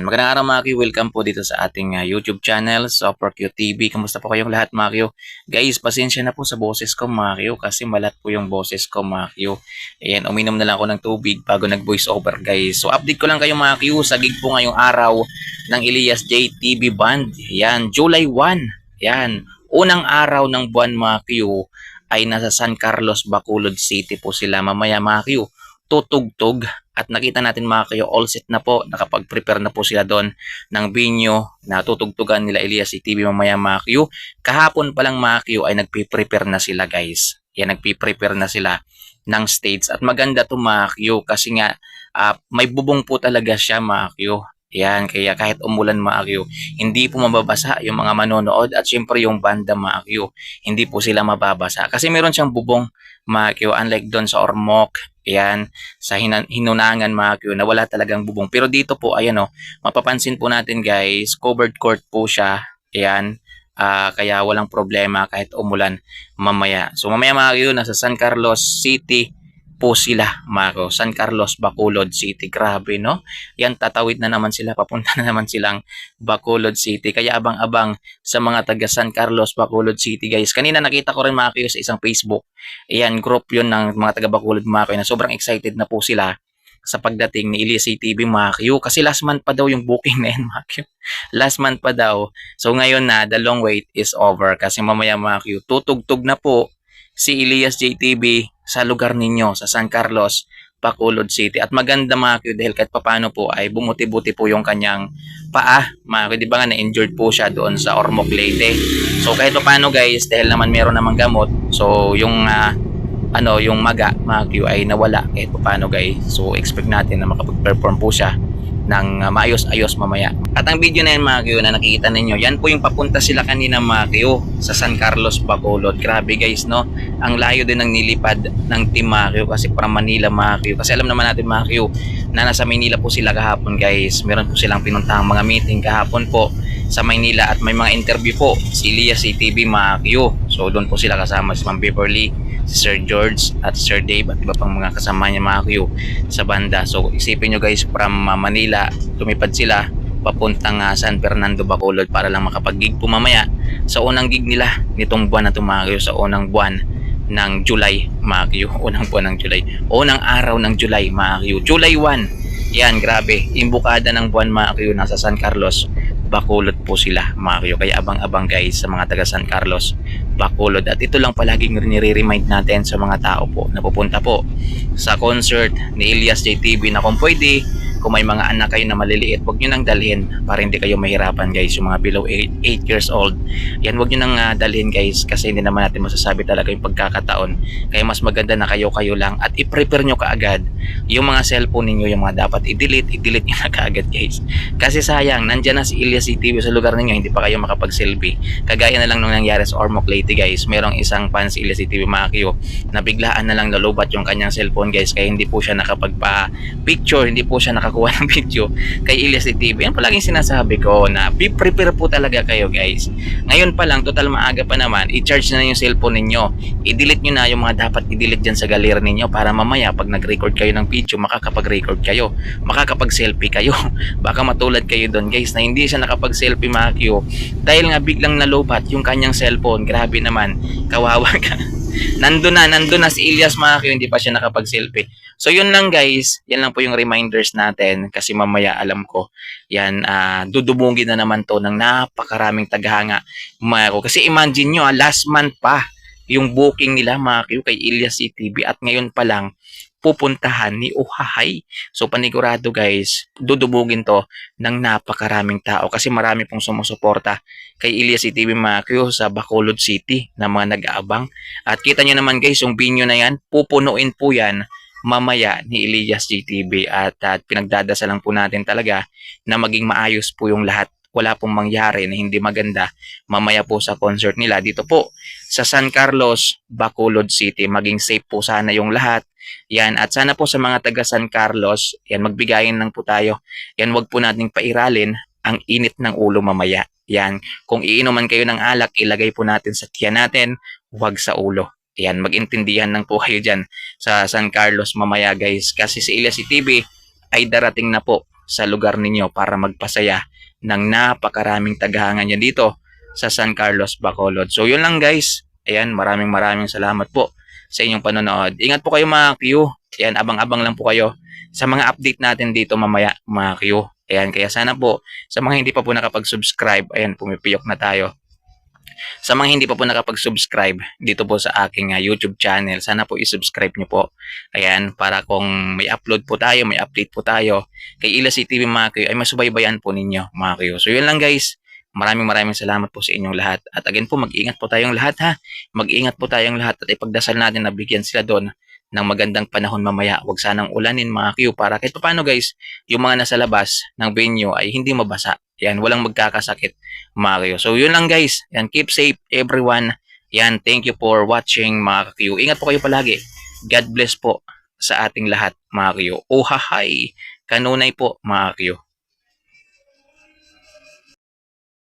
Yan, magandang araw mga Q. Welcome po dito sa ating ah, YouTube channel, Super Q TV. Kamusta po kayong lahat mga Q? Guys, pasensya na po sa boses ko mga Q kasi malat po yung boses ko mga Q. Ayan, uminom na lang ako ng tubig bago nag-voice over guys. So update ko lang kayo mga Q sa gig po ngayong araw ng Elias J TV Band. Yan, July 1. Yan, unang araw ng buwan mga Q ay nasa San Carlos, Bacolod City po sila mamaya mga Q. Tutugtog at nakita natin mga kayo all set na po. Nakapag-prepare na po sila doon ng binyo na tutugtugan nila Elias TV mamaya mga Q kahapon pa lang mga Q ay nagpi-prepare na sila guys. Yan nagpi-prepare na sila ng stage. At maganda to mga Q kasi nga ah, may bubong po talaga siya mga Q yan, kaya kahit umulan Q, hindi po mababasa yung mga manonood at syempre yung banda Q, hindi po sila mababasa. Kasi meron siyang bubong Q, unlike doon sa Ormoc, yan, sa hinunangan Q, na wala talagang bubong. Pero dito po, ayan o, mapapansin po natin guys, covered court po siya, yan, ah, kaya walang problema kahit umulan mamaya. So mamaya Q, nasa San Carlos City, po sila, Maro. San Carlos, Bacolod City. Grabe, no? Yan, tatawid na naman sila. Papunta na naman silang Bacolod City. Kaya abang-abang sa mga taga San Carlos, Bacolod City, guys. Kanina nakita ko rin mga kayo sa isang Facebook. Ayan, group yun ng mga taga Bacolod, mga kayo, na sobrang excited na po sila sa pagdating ni Elias TV mga kayo. Kasi last month pa daw yung booking na yan mga kayo. Last month pa daw. So ngayon na, the long wait is over. Kasi mamaya mga kayo, tutugtog na po si Elias JTV sa lugar ninyo sa San Carlos, Bacolod City. At maganda mga kayo dahil kahit papano po ay bumuti-buti po yung kanyang paa. Mga kayo, di ba nga na-injured po siya doon sa Ormoc Leyte. So kahit papano guys, dahil naman meron namang gamot, so yung ah, ano, yung maga, mga kayo, ay nawala kahit papano guys. So expect natin na makapag-perform po siya ng uh, maayos-ayos mamaya. At ang video na yan mga kayo na nakikita ninyo, yan po yung papunta sila kanina mga kayo sa San Carlos, Bacolod. Grabe guys, no? Ang layo din ng nilipad ng team mga kayo kasi para Manila mga kayo. Kasi alam naman natin mga kayo na nasa Manila po sila kahapon guys. Meron po silang pinuntahang mga meeting kahapon po sa Maynila at may mga interview po si Elias CTV mga kayo. So doon po sila kasama si Ma'am Beverly, si Sir George at Sir Dave at iba pang mga kasama niya mga kayo sa banda. So isipin nyo guys from uh, Manila, lumipad sila papuntang uh, San Fernando Bacolod para lang makapag-gig po mamaya sa unang gig nila nitong buwan na tumayo sa unang buwan ng July mga. Unang buwan ng July. Unang araw ng July mga. July 1. Yan, grabe. Imbukada ng buwan mga nasa San Carlos. Bacolod po sila mga kayo. Kaya abang-abang guys sa mga taga San Carlos, Bacolod. At ito lang palaging nire-remind natin sa mga tao po na pupunta po sa concert ni Elias JTV na kung pwede, kung may mga anak kayo na maliliit, wag nyo nang dalhin para hindi kayo mahirapan guys, yung mga below 8, 8 years old. Yan, wag nyo nang ah, dalhin guys kasi hindi naman natin masasabi talaga yung pagkakataon. Kaya mas maganda na kayo-kayo lang at i-prepare nyo kaagad yung mga cellphone ninyo, yung mga dapat i-delete, i-delete nyo na kaagad guys. Kasi sayang, nandyan na si Elias CTV sa lugar ninyo, hindi pa kayo makapag-selfie. Kagaya na lang nung nangyari sa Ormoc Leyte guys, merong isang fan si CTV mga kayo, na biglaan na lang lalubat yung kanyang cellphone guys, kaya hindi po siya nakapagpa-picture, hindi po siya nakakuha ng video kay Elias TV. Yan palaging sinasabi ko na be prepare po talaga kayo guys. Ngayon pa lang, total maaga pa naman, i-charge na yung cellphone ninyo. I-delete nyo na yung mga dapat i-delete dyan sa galera ninyo para mamaya pag nag-record kayo ng video, makakapag-record kayo. Makakapag-selfie kayo. Baka matulad kayo doon guys na hindi siya nakapag-selfie Q. Dahil nga biglang nalubat yung kanyang cellphone. Grabe naman. Kawawa ka. nandun na, nandun na si Elias Q, hindi pa siya nakapag-selfie. So yun lang guys, yan lang po yung reminders natin kasi mamaya alam ko yan ah, dudubungin na naman to ng napakaraming tagahanga mga ko. Kasi imagine nyo ah, last month pa yung booking nila Q kay Elias CTV at ngayon pa lang pupuntahan ni Uhahay. So panigurado guys, dudubugin to ng napakaraming tao kasi marami pong sumusuporta kay Elias mga Q sa Bacolod City na mga nag-aabang. At kita nyo naman guys, yung binyo na yan, pupunuin po yan mamaya ni Elias GTV at, at pinagdadasalan po natin talaga na maging maayos po yung lahat. Wala pong mangyari na hindi maganda mamaya po sa concert nila dito po sa San Carlos, Bacolod City. Maging safe po sana yung lahat. Yan, at sana po sa mga taga San Carlos, yan, magbigayin lang po tayo. Yan, wag po nating pairalin ang init ng ulo mamaya. Yan, kung iinuman kayo ng alak, ilagay po natin sa tiyan natin, wag sa ulo. Yan, magintindihan lang po kayo dyan sa San Carlos mamaya guys. Kasi si Elias TV ay darating na po sa lugar ninyo para magpasaya ng napakaraming tagahangan niya dito sa San Carlos, Bacolod. So yun lang guys. Ayan, maraming maraming salamat po sa inyong panonood. Ingat po kayo mga Q. Ayan, abang-abang lang po kayo sa mga update natin dito mamaya mga Q. Ayan, kaya sana po sa mga hindi pa po nakapag-subscribe, ayan, pumipiyok na tayo. Sa mga hindi pa po nakapag-subscribe dito po sa aking uh, YouTube channel, sana po i-subscribe nyo po. Ayan, para kung may upload po tayo, may update po tayo kay Ila TV mga kayo, ay masubaybayan po ninyo mga kayo. So yun lang guys. Maraming maraming salamat po sa inyong lahat. At again po, mag-ingat po tayong lahat ha. Mag-ingat po tayong lahat at ipagdasal natin na bigyan sila doon ng magandang panahon mamaya. Huwag sanang ulanin mga Q para kahit paano guys, yung mga nasa labas ng venue ay hindi mabasa. Yan, walang magkakasakit mga Q. So yun lang guys. Yan, keep safe everyone. Yan, thank you for watching mga Q. Ingat po kayo palagi. God bless po sa ating lahat mga Q. Oh hahay, kanunay po mga Q.